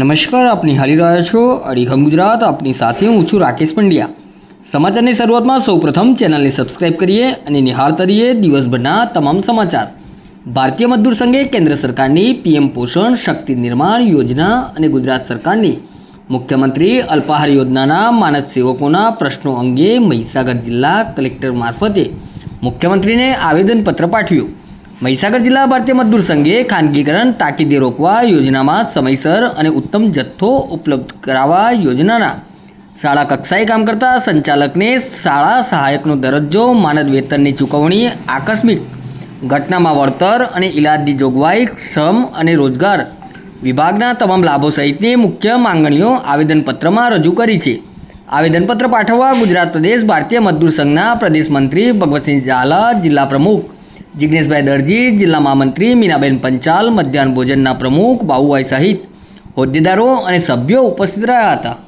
નમસ્કાર આપ હાલી રહ્યા છો અડીખમ ગુજરાત, આપની સાથે હું છું રાકેશ પંડ્યા. સમાચારની શરૂઆતમાં સૌપ્રથમ ચેનલને સબસ્ક્રાઇબ કરીએ અને નિહાળતા રહીએ દિવસભરના તમામ સમાચાર. ભારતીય મજદૂર સંઘે કેન્દ્ર સરકારની પીએમ પોષણ શક્તિ નિર્માણ યોજના અને ગુજરાત સરકારની મુખ્યમંત્રી અલ્પાહાર યોજનાના માનદ સેવકોના પ્રશ્નો અંગે મહીસાગર જિલ્લા કલેક્ટર મારફતે મુખ્યમંત્રીને આવેદનપત્ર પાઠવ્યું. મહીસાગર જિલ્લા ભારતીય મજદૂર સંઘે ખાનગીકરણ, તાકીદે રોકવા યોજનામાં સમયસર અને ઉત્તમ જથ્થો ઉપલબ્ધ કરાવવા યોજનાના શાળા કક્ષાએ કામ કરતા સંચાલકને શાળા સહાયકનો દરજ્જો, માનદ વેતનની ચૂકવણી, આકસ્મિક ઘટનામાં વળતર અને ઇલાજની જોગવાઈ, શ્રમ અને રોજગાર વિભાગના તમામ લાભો સહિતની મુખ્ય માંગણીઓ આવેદનપત્રમાં રજૂ કરી છે. આવેદનપત્ર પાઠવવા ગુજરાત પ્રદેશ ભારતીય મજદૂર સંઘના પ્રદેશ મંત્રી ભગવતસિંહ ઝાલા, જિલ્લા પ્રમુખ જિજ્ઞેશભાઈ દરજી, જિલ્લા મહામંત્રી, મીનાબેન પંચાલ, મધ્યાહન ભોજનના પ્રમુખ બાબુભાઈ સહિત હોદ્દેદારો અને સભ્યો ઉપસ્થિત રહ્યા હતા.